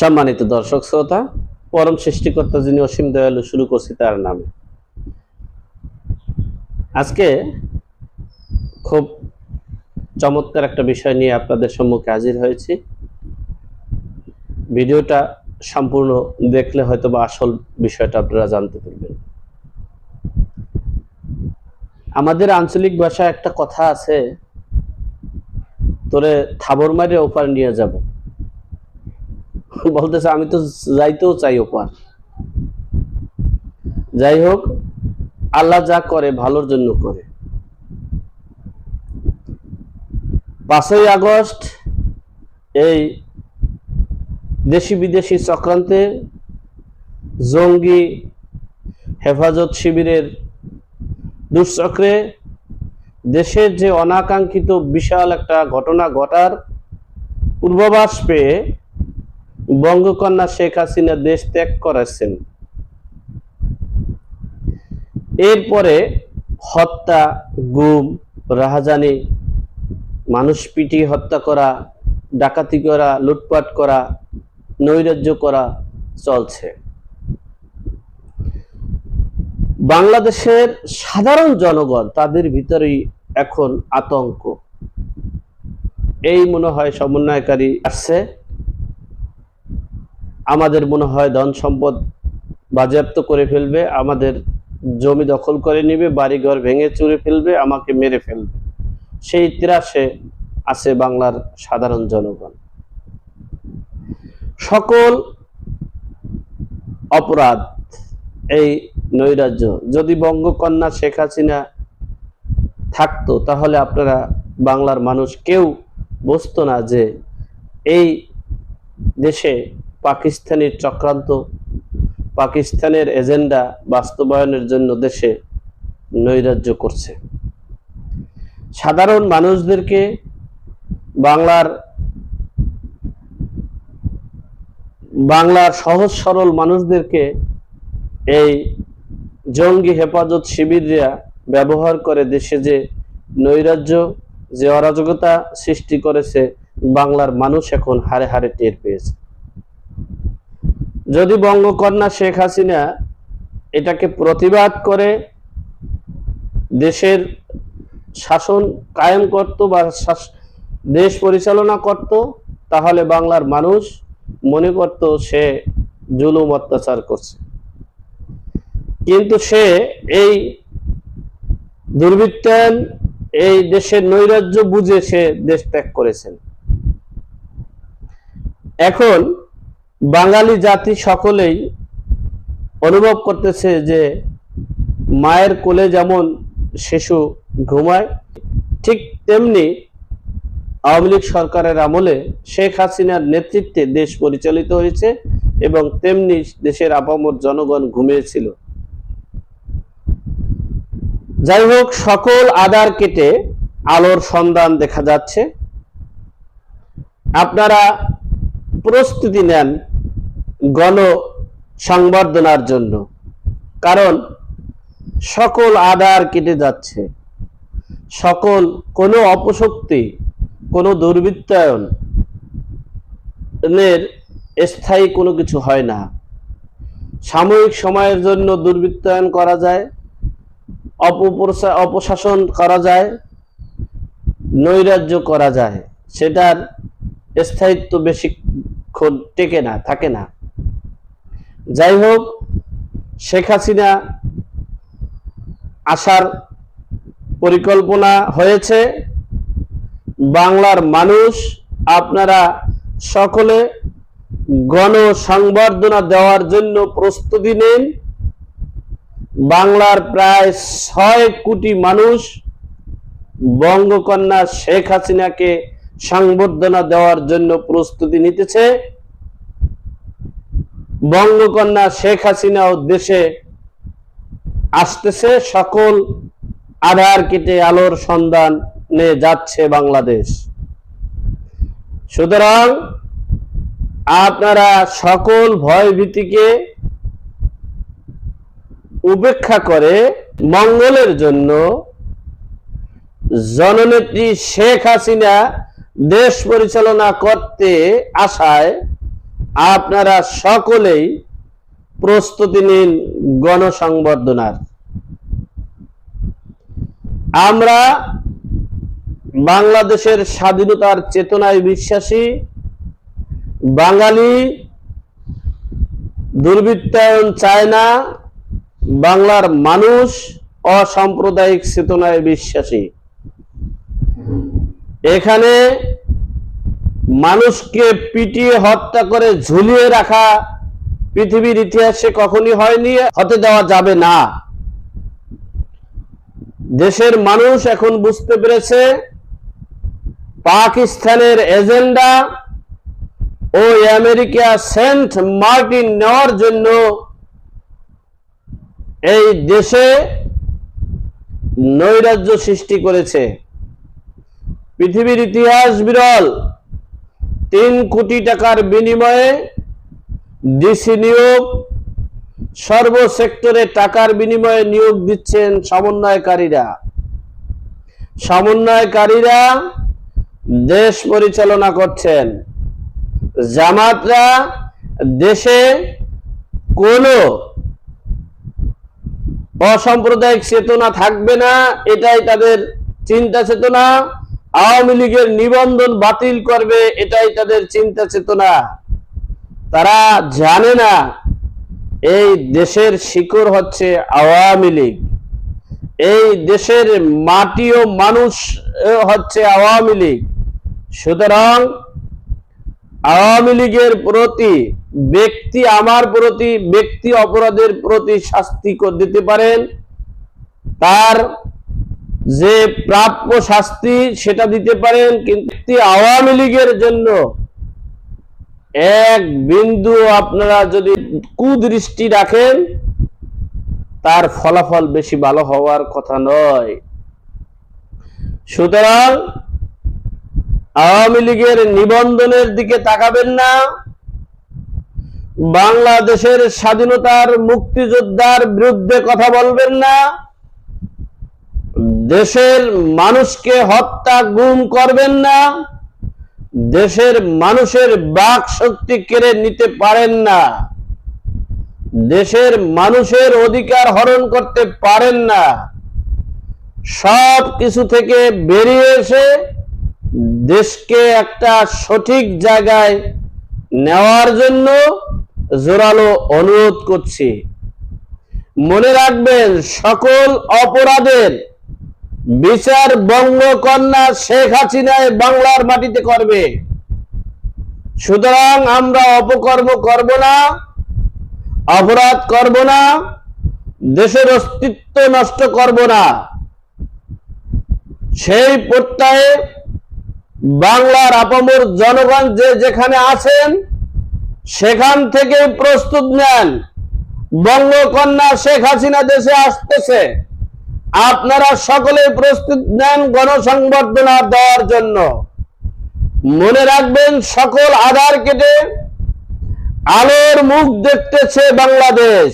সম্মানিত দর্শক শ্রোতা, পরম সৃষ্টিকর্তা যিনি অসীম দয়ালু শুরু করছি তার নামে। আজকে খুব চমৎকার একটা বিষয় নিয়ে আপনাদের সম্মুখে হাজির হয়েছি। ভিডিওটা সম্পূর্ণ দেখলে হয়তো বা আসল বিষয়টা আপনারা জানতে পারবেন। আমাদের আঞ্চলিক ভাষায় একটা কথা আছে, তোরে থাবর মারে ওপার নিয়ে যাব। বলতেছে, আমি তো যাইতেও চাই ওপার। যাই হোক, আল্লাহ যা করে ভালোর জন্য করে। পাঁচই আগস্ট এই দেশি বিদেশি চক্রান্তে জঙ্গি হেফাজত শিবিরের দুঃচক্রে দেশের যে অনাকাঙ্ক্ষিত বিশাল একটা ঘটনা ঘটার পূর্বাভাস পেয়ে বঙ্গকন্যা শেখ হাসিনা দেশ ত্যাগ করেছেন। এরপরে হত্যা, গুম, রাহাজানি, মানুষ পিটিয়ে হত্যা করা, ডাকাতি করা, লুটপাট করা, নৈরাজ্য করা চলছে। বাংলাদেশের সাধারণ জনগণ তাদের ভিতরেই এখন আতঙ্ক। এই মনে হয় সমন্বয়কারী আসছে। আমাদের মনে হয় ধন সম্পদ বাজেয়াপ্ত করে ফেলবে, আমাদের জমি দখল করে নেবে, বাড়িঘর ভেঙে চুরে ফেলবে, আমাকে মেরে ফেলবে। সেই ত্রাসে আছে বাংলার সাধারণ জনগণ। সকল অপরাধ এই নৈরাজ্য, যদি বঙ্গকন্যা শেখ হাসিনা থাকতো, তাহলে আপনারা বাংলার মানুষ কেউ বুঝতো না যে এই দেশে পাকিস্তানি চক্রান্ত, পাকিস্তানের এজেন্ডা বাস্তবায়নের জন্য দেশে নৈরাজ্য করছে। সাধারণ মানুষদেরকে বাংলার বাংলার সহজ সরল মানুষদেরকে এই জঙ্গি হেফাজত শিবিররা ব্যবহার করে দেশে যে নৈরাজ্য, যে অরাজকতা সৃষ্টি করেছে, বাংলার মানুষ এখন হারে হারে টের পেয়েছে। যদি বঙ্গকন্যা শেখ হাসিনা এটাকে প্রতিবাদ করে, দেশের শাসন কায়েম করত বা দেশ পরিচালনা করত, তাহলে বাংলার মানুষ মনে করত সে জুলুম অত্যাচার করছে। কিন্তু সে এই দুর্বৃত্তায়ন, এই দেশের নৈরাজ্য বুঝে সে দেশ ত্যাগ করেছেন। এখন বাঙালি জাতি সকলেই অনুভব করতেছে যে মায়ের কোলে যেমন শিশু ঘুমায়, ঠিক তেমনি আওয়ামী লীগ সরকারের আমলে শেখ হাসিনার নেতৃত্বে দেশ পরিচালিত হয়েছে এবং তেমনি দেশের আপামর জনগণ ঘুমিয়েছিল। যাই হোক, সকল আধার কেটে আলোর সন্ধান দেখা যাচ্ছে। আপনারা প্রস্তুতি নেন গণ সংবর্ধনার জন্য। কারণ সকল আধার কেটে যাচ্ছে। সকল, কোনো অপশক্তি, কোনো দুর্বৃত্তায়ন এর স্থায়ী কোনো কিছু হয় না। সাময়িক সময়ের জন্য দুর্বৃত্তায়ন করা যায়, অপপ্রসা- অপশাসন করা যায়, নৈরাজ্য করা যায়। সেটার স্থায়িত্ব বেশিক্ষণ টেকে না, থাকে না। যাই হোক শেখ হাসিনা আসার পরিকল্পনা হয়েছে। বাংলার মানুষ, আপনারা সকলে গণ সংবর্ধনা দেওয়ার জন্য প্রস্তুতি নিন। বাংলার প্রায় ছয় কোটি মানুষ বঙ্গকন্যা শেখ হাসিনাকে সংবর্ধনা দেওয়ার জন্য প্রস্তুতি নিতেছে। বঙ্গকন্যা শেখ হাসিনা উদ্দেশ্যে আসতেছে সকল আধার কেটে আলোর সন্ধান যাচ্ছে বাংলাদেশ। সুতরাং আপনারা সকল ভয় ভীতিকে উপেক্ষা করে মঙ্গলের জন্য জননেত্রী শেখ হাসিনা দেশ পরিচালনা করতে আসায় আপনারা সকলেই প্রস্তুতি নিন গণসংবর্ধনার। আমরা বাংলাদেশের স্বাধীনতার চেতনায় বিশ্বাসী, বাঙালি, দুর্বৃত্তায়ন চায় না বাংলার মানুষ, অসাম্প্রদায়িক চেতনায় বিশ্বাসী। এখানে মানুষকে পিটিয়ে হত্যা করে ঝুলিয়ে রাখা পৃথিবীর ইতিহাসে কখনই হয়নি, হতে দেওয়া যাবে না। দেশের মানুষ এখন বুঝতে পেরেছে, পাকিস্তানের এজেন্ডা ও আমেরিকা সেন্ট মার্টিন নেওয়ার জন্য এই দেশে নৈরাজ্য সৃষ্টি করেছে। পৃথিবীর ইতিহাস বিরল। তিন কোটি টাকার বিনিময়ে ডিসি নিয়োগ সর্ব সেক্টরে টাকার বিনিময়ে নিয়োগ দিচ্ছেন সমন্বয়কারীরা। সমন্বয়কারীরা দেশ পরিচালনা করছেন। জামাতরা দেশে কোনো অসাম্প্রদায়িক চেতনা থাকবে না, এটাই তাদের চিন্তা চেতনা। আওয়ামী লীগের নিবন্ধন বাতিল করবে, এটাই তাদের চিন্তা চেতনা। তারা জানে না, এই দেশের শিকড় হচ্ছে আওয়ামী লীগ। এই দেশের মাটি ও মানুষ হচ্ছে আওয়ামী লীগ। সুতরাং আওয়ামী লীগের প্রতি, ব্যক্তি আমার প্রতি, ব্যক্তি অপরাধের প্রতি শাস্তি দিতে পারেন। তার যে প্রাপ্য শাস্তি সেটা দিতে পারেন, কিন্তু আওয়ামী লীগের জন্য এক বিন্দু আপনারা যদি কুদৃষ্টি রাখেন, তার ফলাফল বেশি ভালো হওয়ার কথা নয়। সুতরাং আওয়ামী লীগের নিবন্ধনের দিকে তাকাবেন না। বাংলাদেশের স্বাধীনতার মুক্তিযোদ্ধার বিরুদ্ধে কথা বলবেন না। দেশের মানুষকে হত্যা, গুম করবেন না। দেশের মানুষের বাক শক্তি কেড়ে নিতে পারেন না। দেশের মানুষের অধিকার হরণ করতে পারেন না। সব কিছু থেকে বেরিয়ে এসে দেশকে একটা সঠিক জায়গায় নেওয়ার জন্য জোরালো অনুরোধ করছি। মনে রাখবেন, সকল অপরাধের বিচার বঙ্গকন্যা শেখ হাসিনায় বাংলার মাটিতে করবে। সুতরাং আমরা অপকর্ম করব না, অপরাধ করব না, দেশের অস্তিত্ব নষ্ট করব না। সেই প্রত্যয়ে বাংলার আপামর জনগণ যে যেখানে আছেন, সেখান থেকে প্রস্তুত নেন। বঙ্গকন্যা শেখ হাসিনা দেশে আসতেছে। আপনারা সকলে প্রস্তুত নেন গণসংবর্ধনা দেওয়ার জন্য। মনে রাখবেন, সকল আধার কেটে আলোর মুখ দেখতেছে বাংলাদেশ।